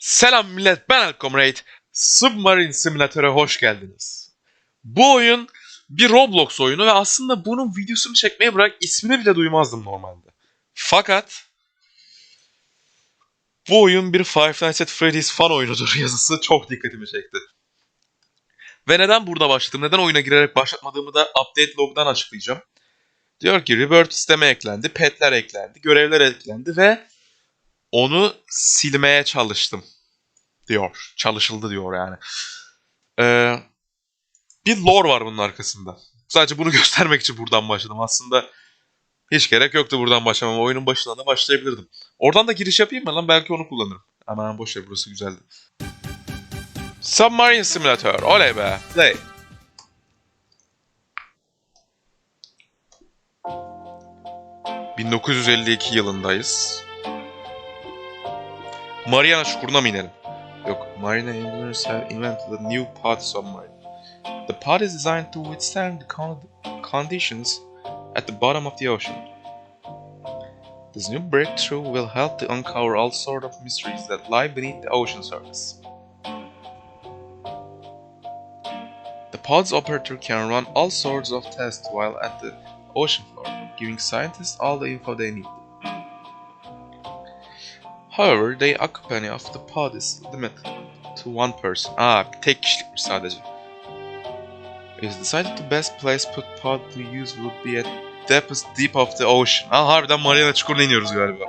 Selam millet ben Alcomrade. Submarine Simulator'a hoş geldiniz. Bu oyun bir Roblox oyunu ve aslında bunun videosunu çekmeye bırak ismini bile duymazdım normalde. Fakat bu oyun bir Five Nights at Freddy's fan oyunudur yazısı çok dikkatimi çekti. Ve neden burada başladım, neden oyuna girerek başlatmadığımı da update log'dan açıklayacağım. Diyor ki Rebirth sisteme eklendi, petler eklendi, görevler eklendi ve onu silmeye çalıştım diyor. Çalışıldı diyor yani. Ee, bir lore var bunun arkasında. Sadece bunu göstermek için buradan başladım. Aslında hiç gerek yoktu buradan başlamam. Oyunun başından da başlayabilirdim. Oradan da giriş yapayım mı lan? Belki onu kullanırım. Aman boş ver burası güzeldi. Submarine Simulator. Oley be. Play. ...1952 yılındayız. Mariana Çukuru'na mı inelim? Yok. Marina engineers have invented a new pod submarine. The pod is designed to withstand the con- conditions at the bottom of the ocean. This new breakthrough will help to uncover all sorts of mysteries that lie beneath the ocean surface. The pod's operator can run all sorts of tests while at the ocean floor, giving scientists all the info they need. However, the occupant of the pod is limited to one person. Aa, tek kişilikmiş sadece. It is decided the best place put pod to use would be at depths deep of the ocean. Aa, harbiden Mariana Çukuru'na iniyoruz galiba.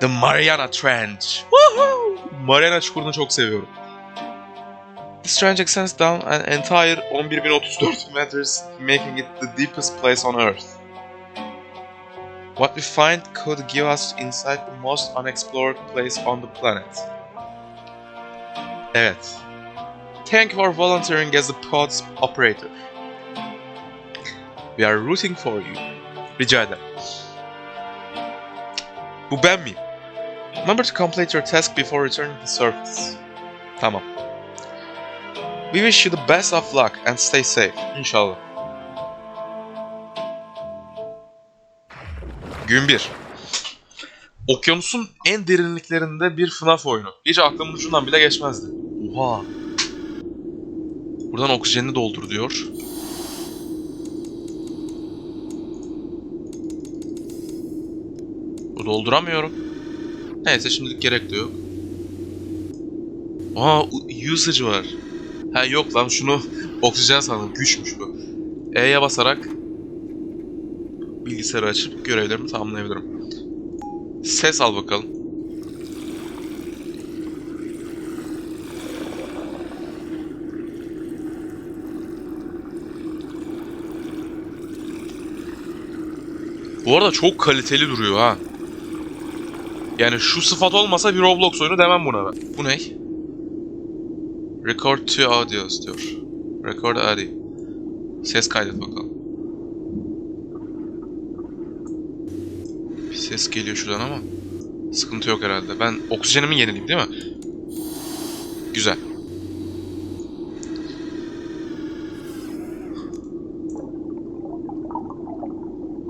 The Mariana Trench. Woohoo! Mariana Çukuru'nu çok seviyorum. This trench extends down an entire 11.034 meters, making it the deepest place on Earth. What we find could give us insight the most unexplored place on the planet. Evet. Thank you for volunteering as the pod's operator. We are rooting for you. Rica ederim. Bu ben miyim? Remember to complete your task before returning to the surface. Tamam. We wish you the best of luck and stay safe. İnşallah. Gün 1. Okyanusun en derinliklerinde bir FNAF oyunu. Hiç aklımın ucundan bile geçmezdi. Oha. Buradan oksijenini doldur diyor. Bu dolduramıyorum. Neyse şimdilik gerek de yok. Aa usage var. Ha yok lan şunu oksijen sandım. Güçmüş bu. E'ye basarak bilgisayarı açıp görevlerimi tamamlayabilirim. Ses al bakalım. Bu arada çok kaliteli duruyor ha. Yani şu sıfat olmasa bir Roblox oyunu demem buna ben. Bu ne? Record to audios diyor. Record audio. Ses kaydet bakalım. Bir ses geliyor şuradan ama sıkıntı yok herhalde. Ben oksijenimi yenileyim değil mi? Güzel.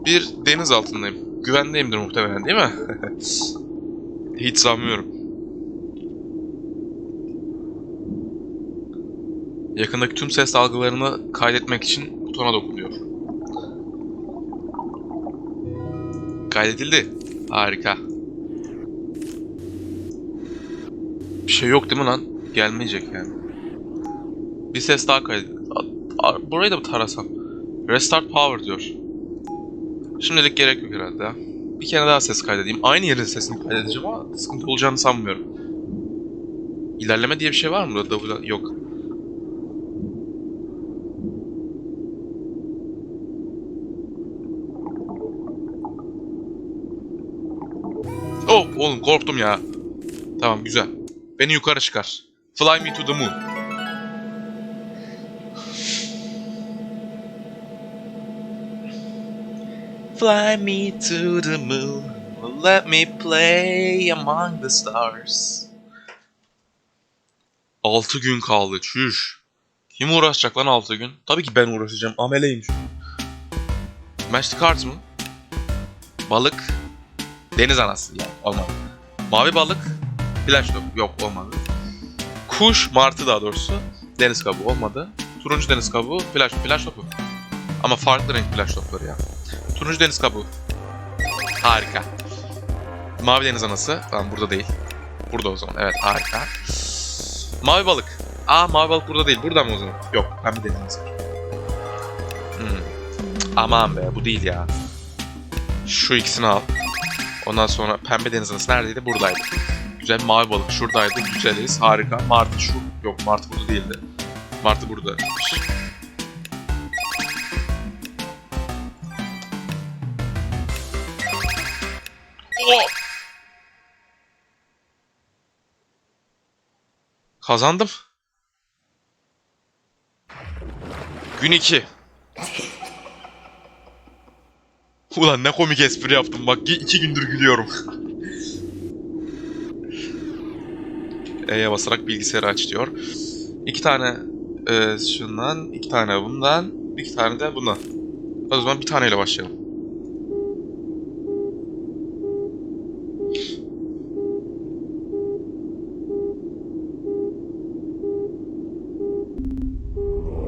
Bir deniz altındayım. Güvendeyimdir muhtemelen değil mi? Hiç sanmıyorum. Yakındaki tüm ses dalgalarını kaydetmek için butona dokunuyor. Kaydedildi. Harika. Bir şey yok değil mi lan? Gelmeyecek yani. Bir ses daha kaydedildi. Burayı da bir tarasam. Restart power diyor. Şimdilik gerek yok herhalde. Bir kere daha ses kaydedeyim. Aynı yerin sesini kaydedeceğim ama sıkıntı olacağını sanmıyorum. İlerleme diye bir şey var mı burada? Yok. Oh oğlum korktum ya. Tamam güzel. Beni yukarı çıkar. Fly me to the moon. Fly me to the moon. Let me play among the stars. 6 gün kaldı çüş. Kim uğraşacak lan 6 gün? Tabii ki ben uğraşacağım. Ameleyim çünkü. Mastercard mı? Balık. Deniz anası ya. Olmadı. Mavi balık. Flash top. Yok olmadı. Kuş, martı daha doğrusu. Deniz kabuğu olmadı. Turuncu deniz kabuğu, flash, flash topu. Ama farklı renk flash topları ya. Turuncu deniz kabuğu. Harika. Mavi deniz anası. Tamam burada değil. Burada o zaman. Evet harika. Mavi balık. Aa mavi balık burada değil. Burada mı o zaman? Yok. Pembe deniz anası. Hmm. Aman be bu değil ya. Şu ikisini al. Ondan sonra pembe deniz anası neredeydi? Buradaydı. Güzel mavi balık şuradaydı. Güzeliz. Harika. Martı şu. Yok Martı burada değildi. Martı burada. Kazandım. Gün 2. Ulan ne komik espri yaptım bak iki gündür gülüyorum. E'ye basarak bilgisayarı aç diyor. İki tane e, şundan, iki tane bundan, iki tane de bundan. O zaman bir taneyle başlayalım.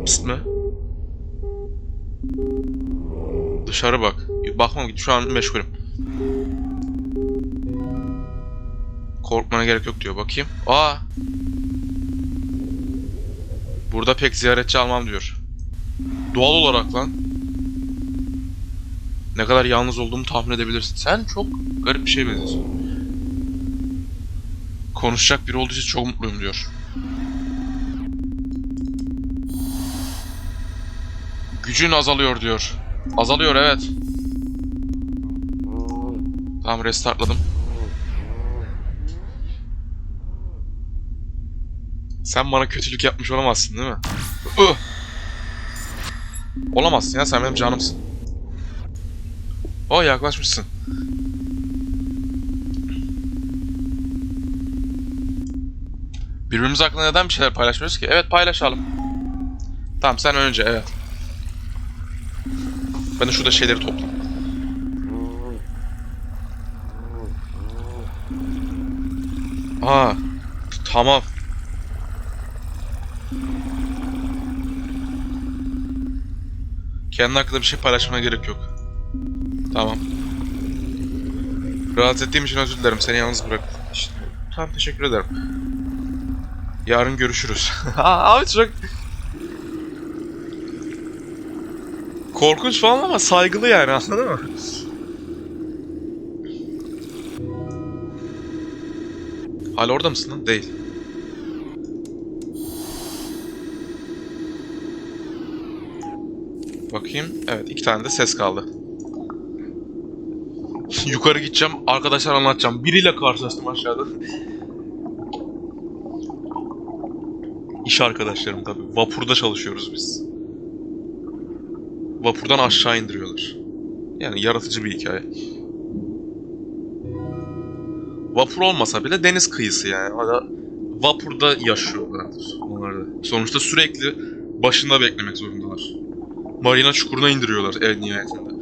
Pist mi? Dışarı bak. Bakmam git şu an meşgulüm. Korkmana gerek yok diyor. Bakayım. Aa. Burada pek ziyaretçi almam diyor. Doğal olarak lan. Ne kadar yalnız olduğumu tahmin edebilirsin. Sen çok garip bir şey benziyorsun. Konuşacak biri olduğu çok mutluyum diyor. Gücün azalıyor diyor. Azalıyor evet. Tamam restartladım. Sen bana kötülük yapmış olamazsın değil mi? Ih! Olamazsın ya sen benim canımsın. O yaklaşmışsın. Birbirimiz hakkında neden bir şeyler paylaşmıyoruz ki? Evet paylaşalım. Tamam sen önce evet. Ben de şurada şeyleri toplayayım. Aa, tamam. Kendi hakkında bir şey paylaşmana gerek yok. Tamam. Rahatsız ettiğim için özür dilerim. Seni yalnız bıraktım. İşte, tamam teşekkür ederim. Yarın görüşürüz. Abi çok... Korkunç falan ama saygılı yani anladın mı? Hala orada mısın lan? Değil. Bakayım. Evet iki tane de ses kaldı. Yukarı gideceğim. Arkadaşlar anlatacağım. Biriyle karşılaştım aşağıda. İş arkadaşlarım tabii. Vapurda çalışıyoruz biz. Vapurdan aşağı indiriyorlar. Yani yaratıcı bir hikaye. Vapur olmasa bile deniz kıyısı yani. Hala vapurda yaşıyorlardır onlar da. Sonuçta sürekli başında beklemek zorundalar. Marina çukuruna indiriyorlar en nihayetinde.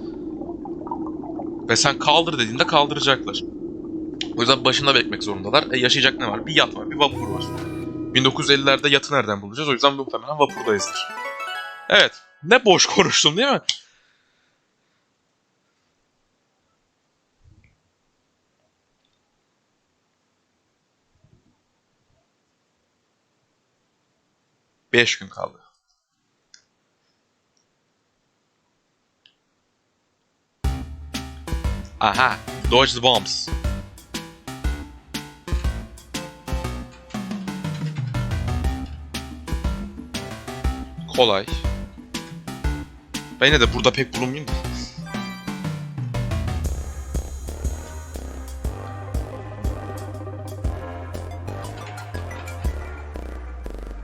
Ve sen kaldır dediğinde kaldıracaklar. O yüzden başında beklemek zorundalar. E yaşayacak ne var? Bir yat var, bir vapur var. 1950'lerde yatı nereden bulacağız? O yüzden muhtemelen vapurdayızdır. Evet. Ne boş konuştum değil mi? Beş gün kaldı. Aha. Dodge the bombs. Kolay. Ben yine de burada pek bulunmayayım da.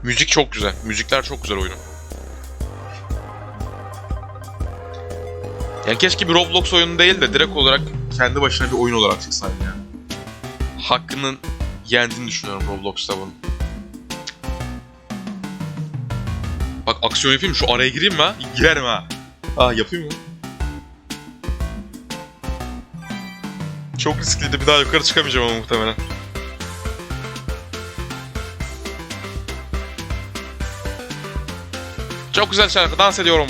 Müzik çok güzel. Müzikler çok güzel oyunun. Yani keşke bir Roblox oyunu değil de direkt olarak kendi başına bir oyun olarak çıksaydı yani. Hakkının yendiğini düşünüyorum Roblox'ta bunun. Bak aksiyon yapayım? Şu araya gireyim mi ha? Girerim ha. Aa yapayım mı? Çok riskliydi. Bir daha yukarı çıkamayacağım ama muhtemelen. Çok güzel şarkı. Dans ediyorum.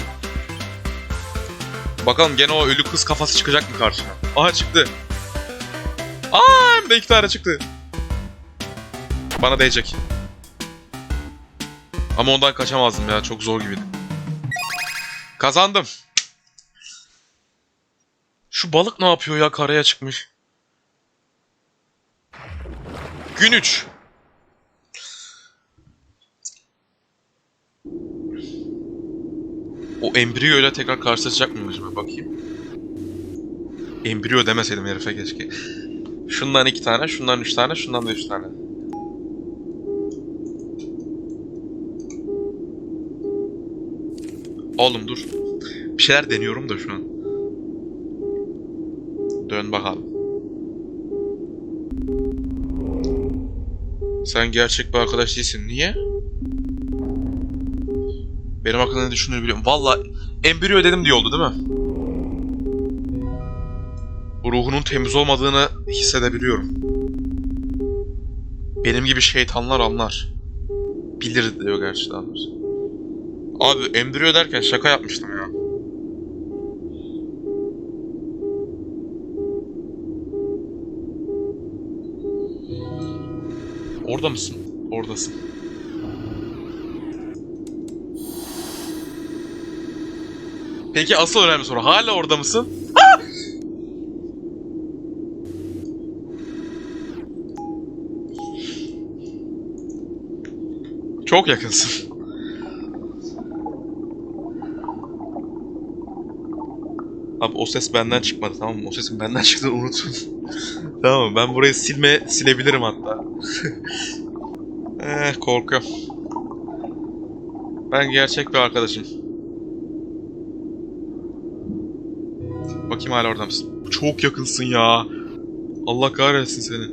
Bakalım gene o ölü kız kafası çıkacak mı karşıma? Aha çıktı. Aa hem iki tane çıktı. Bana değecek. Ama ondan kaçamazdım ya. Çok zor gibiydi. Kazandım. Şu balık ne yapıyor ya? Karaya çıkmış. Gün 3. O embriyo ile tekrar karşılaşacak mıyım acaba? Bakayım. Embriyo demeseydim herife keşke. Şundan iki tane, şundan üç tane, şundan da üç tane. Oğlum dur. Bir şeyler deniyorum da şu an. Dön bakalım. Sen gerçek bir arkadaş değilsin. Niye? Benim hakkında ne düşündüğünü biliyorum. Valla embriyo dedim diye oldu değil mi? Ruhunun temiz olmadığını hissedebiliyorum. Benim gibi şeytanlar anlar. Bilir diyor gerçi. Abi embriyo derken şaka yapmıştım ya. Orada mısın? Oradasın. Peki asıl önemli soru. Hala orada mısın? Çok yakınsın. Abi o ses benden çıkmadı tamam mı? O sesin benden çıktığını unutun. tamam mı? Ben burayı silme silebilirim hatta. eh korkuyorum. Ben gerçek bir arkadaşım. Bakayım hala orada mısın? Çok yakınsın ya. Allah kahretsin seni.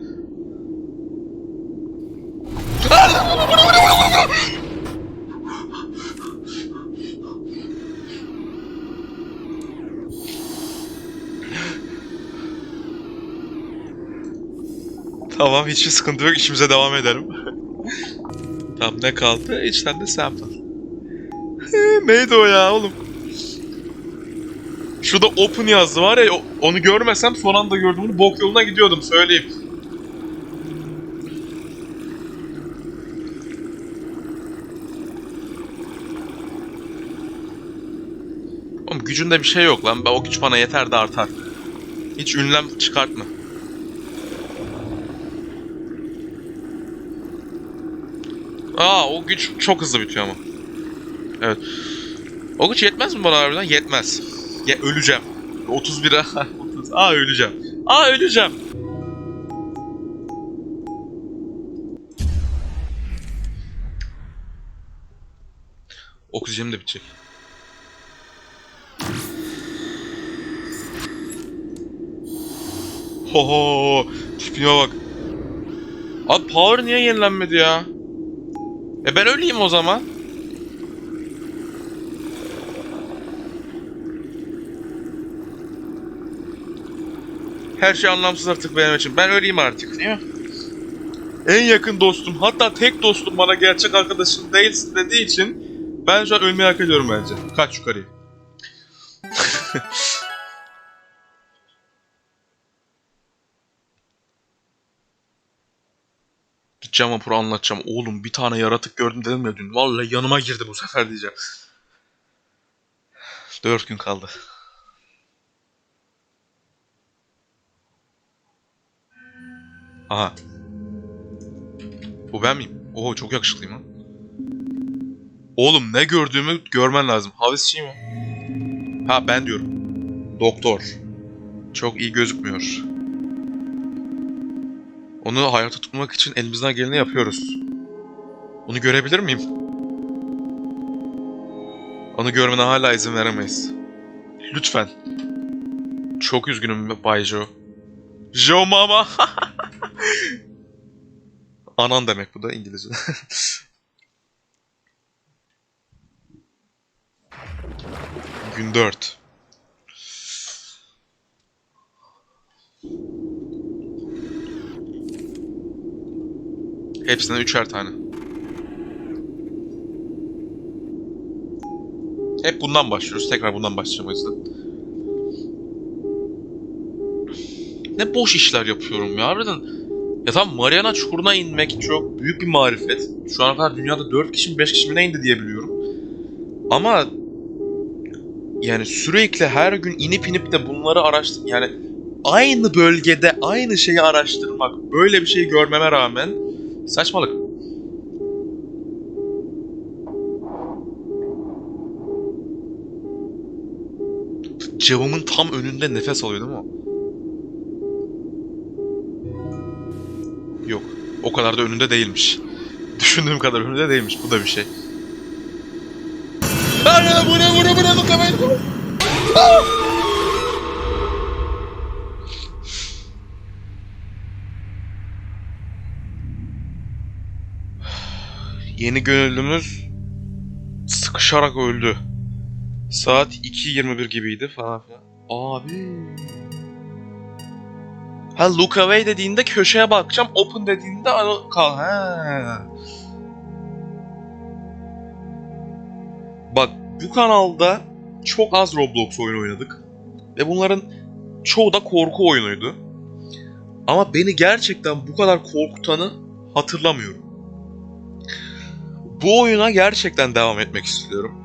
Tamam hiçbir sıkıntı yok işimize devam edelim. tamam ne kaldı? İçten de sample. Neydi o ya oğlum? Şurada open yazdı var ya onu görmesem son anda gördüm bunu bok yoluna gidiyordum söyleyeyim. Oğlum gücünde bir şey yok lan. O güç bana yeter de artar. Hiç ünlem çıkartma. Aa o güç çok hızlı bitiyor ama. Evet. O güç yetmez mi bana harbiden? Yetmez. Ya öleceğim. 31'e 30. Aa öleceğim. Aa öleceğim. Oksijenim de bitecek. Ho ho tipine bak. Abi power niye yenilenmedi ya? E ben öleyim o zaman. Her şey anlamsız artık benim için. Ben öleyim artık değil mi? En yakın dostum, hatta tek dostum bana gerçek arkadaşım değilsin dediği için ben şu an ölmeyi hak ediyorum bence. Kaç yukarıya. Gideceğim vapuru anlatacağım. Oğlum bir tane yaratık gördüm dedim ya dün. Vallahi yanıma girdi bu sefer diyeceğim. Dört gün kaldı. Aha. Bu ben miyim? Oo çok yakışıklıyım lan. Oğlum ne gördüğümü görmen lazım. Havisçi mi? Ha ben diyorum. Doktor. Çok iyi gözükmüyor. Onu hayata tutmak için elimizden geleni yapıyoruz. Onu görebilir miyim? Onu görmene hala izin veremeyiz. Lütfen. Çok üzgünüm Bay Joe. Joe Mama. Anan demek bu da İngilizce. Gün 4. Hepsinden üçer tane. Hep bundan başlıyoruz. Tekrar bundan başlayacağım o yüzden. Ne boş işler yapıyorum ya harbiden. Ya tamam Mariana Çukuru'na inmek çok büyük bir marifet. Şu ana kadar dünyada 4 kişi mi 5 kişi mi ne indi diye biliyorum. Ama yani sürekli her gün inip inip de bunları araştır yani aynı bölgede aynı şeyi araştırmak böyle bir şeyi görmeme rağmen saçmalık. Camımın tam önünde nefes alıyor değil mi o? O kadar da önünde değilmiş. Düşündüğüm kadar önünde değilmiş. Bu da bir şey. Ana bu ne bu ne bu ne bu kamera? Yeni gönüllümüz sıkışarak öldü. Saat 2.21 gibiydi falan filan. Abi. Ha look away dediğinde köşeye bakacağım. Open dediğinde kal. Ha. Bak bu kanalda çok az Roblox oyunu oynadık. Ve bunların çoğu da korku oyunuydu. Ama beni gerçekten bu kadar korkutanı hatırlamıyorum. Bu oyuna gerçekten devam etmek istiyorum.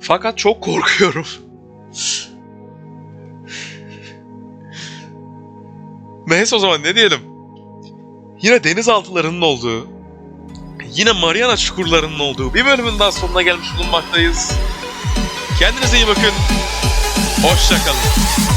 Fakat çok korkuyorum. Neyse o zaman ne diyelim. Yine denizaltılarının olduğu, yine Mariana çukurlarının olduğu bir bölümün daha sonuna gelmiş bulunmaktayız. Kendinize iyi bakın. Hoşçakalın.